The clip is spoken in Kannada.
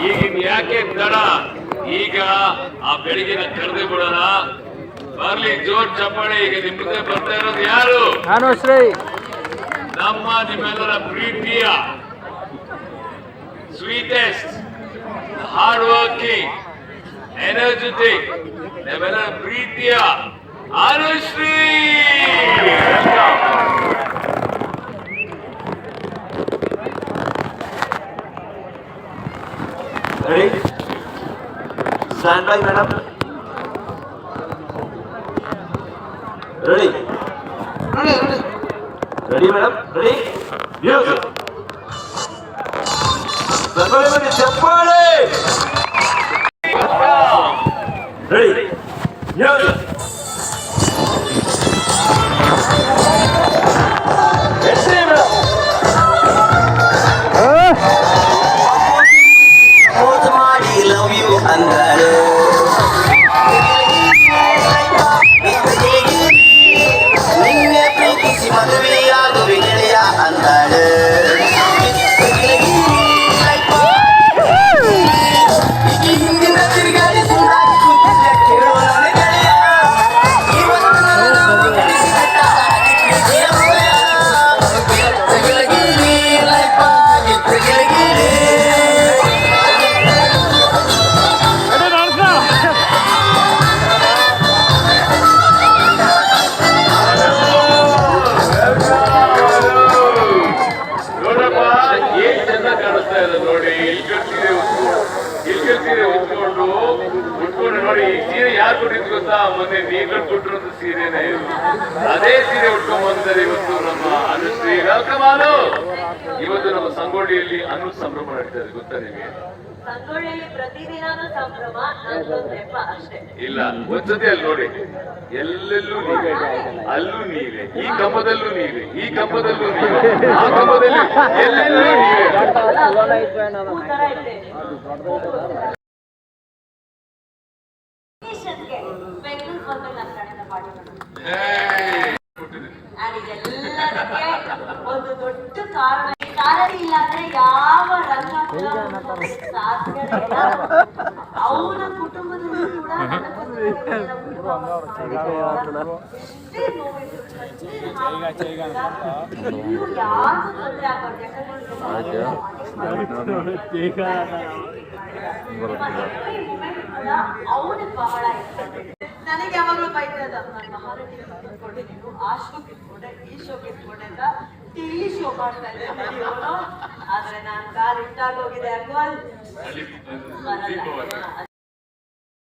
ಈಗಿನ ಯಾಕೆ ತಡ ಈಗ ಆ ಬೆಳಗಿನ ಕರೆದು ಬಿಡೋಣ. ಬರ್ಲಿ ಜೋರ್ ಚಪ್ಪಾಳೆ. ಈಗ ನಿಮ್ ಮುಂದೆ ಬರ್ತಾ ಇರೋದು ಯಾರು? ನಾನು ಶ್ರೀ. ನಮ್ಮ ನಿಮ್ಮೆಲ್ಲರ ಪ್ರೀತಿಯ ಸ್ವೀಟೆಸ್ಟ್ ಹಾರ್ಡ್ ವರ್ಕಿಂಗ್ ಎನರ್ಜೆಟಿಕ್ ನಿಮ್ಮೆಲ್ಲರ ಪ್ರೀತಿಯ Anushree Ready? Stand by, madam. Ready? Ready, ready. Ready, madam? Ready? Music. Stand by, madam. Chappale! ಏನ್ ಚಂದ ಇದೆ ನೋಡಿ ಇಲ್ಕಲ್ ಸೀರೆ ಉಟ್ಕೊಂಡು ಇಲ್ಕಲ್ ಸೀರೆ ಉಟ್ಕೊಂಡು ಉಟ್ಕೊಂಡು ನೋಡಿ ಸೀರೆ ಯಾರು ಕೊಟ್ಟಿದ್ದು ಗೊತ್ತಾ? ಮೊನ್ನೆ ನೀಗಳು ಕೊಟ್ಟಿರೋದು ಸೀರೆನೇ. ಅದೇ ಸೀರೆ ಉಟ್ಕೊಂಡ್ ಬಂದರೆ ಇವತ್ತು ನಮ್ಮ ಅನುಶ್ರೀ. ವೆಲ್ಕಮ್ ಆಲು ಇವತ್ತು ಸಂಗೋಡಿಯಲ್ಲಿ ಅನು ಸಂಭ್ರಮ ನಡೀತದೆ ಗೊತ್ತಾ ನಿಮಗೆ? ಸಂಗೊಳ್ಳಿಯಲ್ಲಿ ಇಲ್ಲ ಒಂದ್ಸತಿ ಅಲ್ಲಿ ನೋಡಿ. ಎಲ್ಲೆಲ್ಲೂ ನೀವೇ ಅಲ್ಲೂ ನೀವೇ ಈ ಕಂಬದಲ್ಲೂ ನೀವೇ ಈ ಕಂಬದಲ್ಲೂ ನೀವೇ ಆ ಕಂಬದಲ್ಲಿ ಎಲ್ಲೆಲ್ಲೂ ನೀವೇ ಒಂದು ದೊಡ್ಡ ಕಾರಣ ಕಾರಣ ಇಲ್ಲ ಅಂದ್ರೆ ಯಾವ ರಂಗ ಸಾಧ್ಯನೇ ಅವನ ಕುಟುಂಬದಲ್ಲೂ ಕೂಡ ಇಲ್ಲೂ ಯಾರಿಗೂ ತೊಂದ್ರೆ ಆಗ್ಬಾರ್ದು. ಯಾಕಂದ್ರೆ ಅವನಿಗೆ ಬಹಳ ಇಷ್ಟ ನನಗೆ ಯಾವಾಗಲೂ ಬೈತದ ನಾನು ಶೋಕ್ ಇಟ್ಕೊಂಡೆ ಈ ಶೋಗೆ ಅಂತ ಟಿವಿ ಶೋ ಮಾಡ್ತಾ ಇದ್ದೆ ಇವ್ನು. ಆದ್ರೆ ನಾನು ಕಾಲ್ ಇಟ್ಟಾಗ ಹೋಗಿದೆ